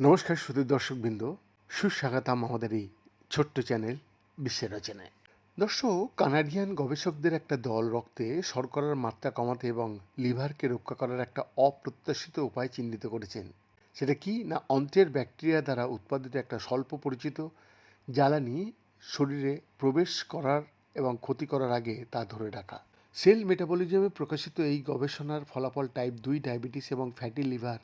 নমস্কার শুধু দর্শকবৃন্দ, সুস্বাগতম আমাদের এই ছোট্ট চ্যানেল বিশ্বের রচনায়। দর্শক, কানাডিয়ান গবেষকদের একটা দল রক্তে শর্করার মাত্রা কমাতে এবং লিভারকে রক্ষা করার একটা অপ্রত্যাশিত উপায় চিহ্নিত করেছেন। সেটা কি না অন্ত্রের ব্যাকটেরিয়া দ্বারা উৎপাদিত একটা স্বল্প পরিচিত জ্বালানি শরীরে প্রবেশ করার এবং ক্ষতি করার আগে তা ধরে রাখা? সেল মেটাবলিজমে প্রকাশিত এই গবেষণার ফলাফল টাইপ দুই ডায়াবেটিস এবং ফ্যাটি লিভার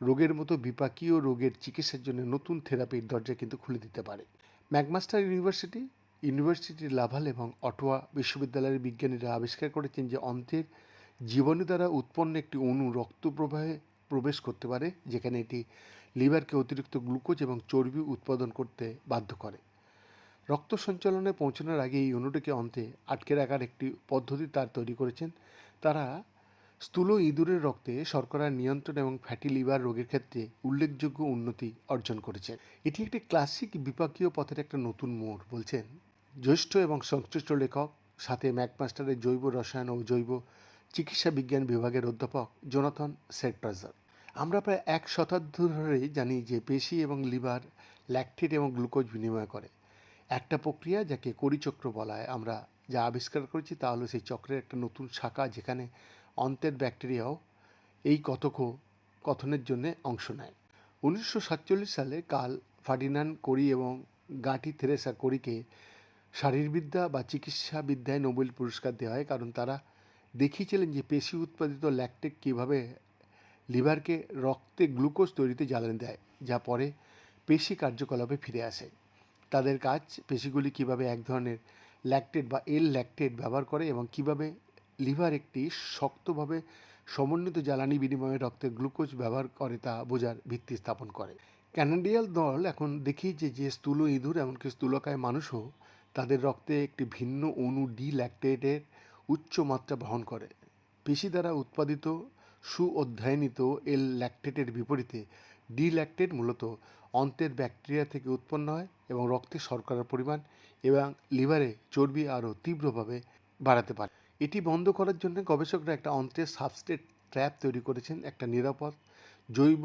রোগের মতো বিপাকীয় রোগের চিকিৎসার জন্য নতুন থেরাপির দরজা কিন্তু খুলে দিতে পারে। ম্যাকমাস্টার ইউনিভার্সিটি ইউনিভার্সিটি লাভাল এবং অটোয়া বিশ্ববিদ্যালয়ের বিজ্ঞানীরা আবিষ্কার করেছেন যে অন্ত্রের জীবাণু দ্বারা উৎপন্ন একটি অণু রক্ত প্রবাহে প্রবেশ করতে পারে, যেখানে এটি লিভারকে অতিরিক্ত গ্লুকোজ এবং চর্বি উৎপাদন করতে বাধ্য করে। রক্ত সঞ্চালনে পৌঁছানোর আগে এই অণুটিকে অন্তে আটকে রাখার একটি পদ্ধতি তার তৈরি করেছেন। তারা স্থূল ইঁদুরের রক্তে শর্করা নিয়ন্ত্রণ এবং ফ্যাটি লিভার রোগের ক্ষেত্রে উল্লেখযোগ্য উন্নতি অর্জন করেছেন। এটি একটি ক্লাসিক বিপাকীয় পথের একটা নতুন মোড়, বলছেন। জ্যেষ্ঠ এবং সংশ্লিষ্ট লেখক, সাথে ম্যাকমাস্টারের জৈব রসায়ন ও জৈব চিকিৎসা বিজ্ঞান বিভাগের অধ্যাপক জোনাথন সেটপ্রাজার আমরা প্রায় এক শতাব্দী ধরে জানি যে পেশি এবং লিভার ল্যাকটেট এবং গ্লুকোজ বিনিময় করে। একটা প্রক্রিয়া যাকে করিচক্র বলা হয় আমরা যা আবিষ্কার করেছি তা হলো সেই চক্রের একটা নতুন শাখা যেখানে অন্তের ব্যাকটেরিয়াও এই কথক, কথনের জন্য অংশ নেয়। উনিশশো সাতচল্লিশ সালে কাল ফার্ডিনান্ড কোরি এবং গাটি থেরেসা কোরিকে শারীরবিদ্যা বা চিকিৎসা বিদ্যায় নোবেল পুরস্কার দেওয়া হয় কারণ তারা দেখিয়েছিলেন যে পেশি উৎপাদিত ল্যাকটেক কীভাবে লিভারকে রক্তে গ্লুকোজ তৈরিতে জ্বালানি দেয়, যা পরে পেশি কার্যকলাপে ফিরে আসে। তাদের কাজ পেশিগুলি কীভাবে এক ধরনের ল্যাকটেট বা এল ল্যাকটেট ব্যবহার করে এবং কীভাবে লিভার একটি শক্তভাবে সমন্বিত জ্বালানি বিনিময়ে রক্তে গ্লুকোজ ব্যবহার করে তা বোঝার ভিত্তি স্থাপন করে। ক্যানাডিয়াল দল এখন দেখিয়েছে যে যে স্থূল ইঁদুর এমনকি স্থূলকায় মানুষও তাদের রক্তে একটি ভিন্ন অণু ডি ল্যাকটেটের উচ্চ মাত্রা বহন করে। পেশি দ্বারা উৎপাদিত সু অধ্যয়নিত এল ল্যাকটেটের বিপরীতে ডি ল্যাকটেট মূলত অন্তের ব্যাকটেরিয়া থেকে উৎপন্ন হয় এবং রক্তে শর্করার পরিমাণ এবং লিভারে চর্বি আরও তীব্রভাবে বাড়াতে পারে। এটি বন্ধ করার জন্য গবেষকরা একটা অন্ত্রের সাবস্টেট ট্র্যাপ তৈরি করেছেন, একটা নিরাপদ, জৈব,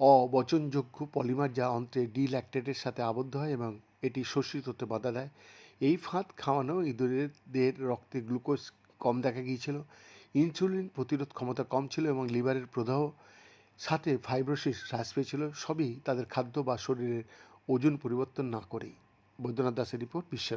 অবচনযোগ্য পলিমার যা অন্ত্রে ডি ল্যাকটেটের সাথে আবদ্ধ হয় এবং এটি শোষিত হতে বাধা দেয়। এই ফাঁদ খাওয়ানো ইঁদুরের রক্তে গ্লুকোজ কম দেখা গিয়েছিল, ইনসুলিন প্রতিরোধ ক্ষমতা কম ছিল এবং লিভারের প্রদাহ সাথে ফাইব্রোসিস হ্রাস পেয়েছিল, সবই তাদের খাদ্য বা শরীরের ওজন পরিবর্তন না করেই। বৈদ্যনাথ দাসের রিপোর্ট বিশ্বের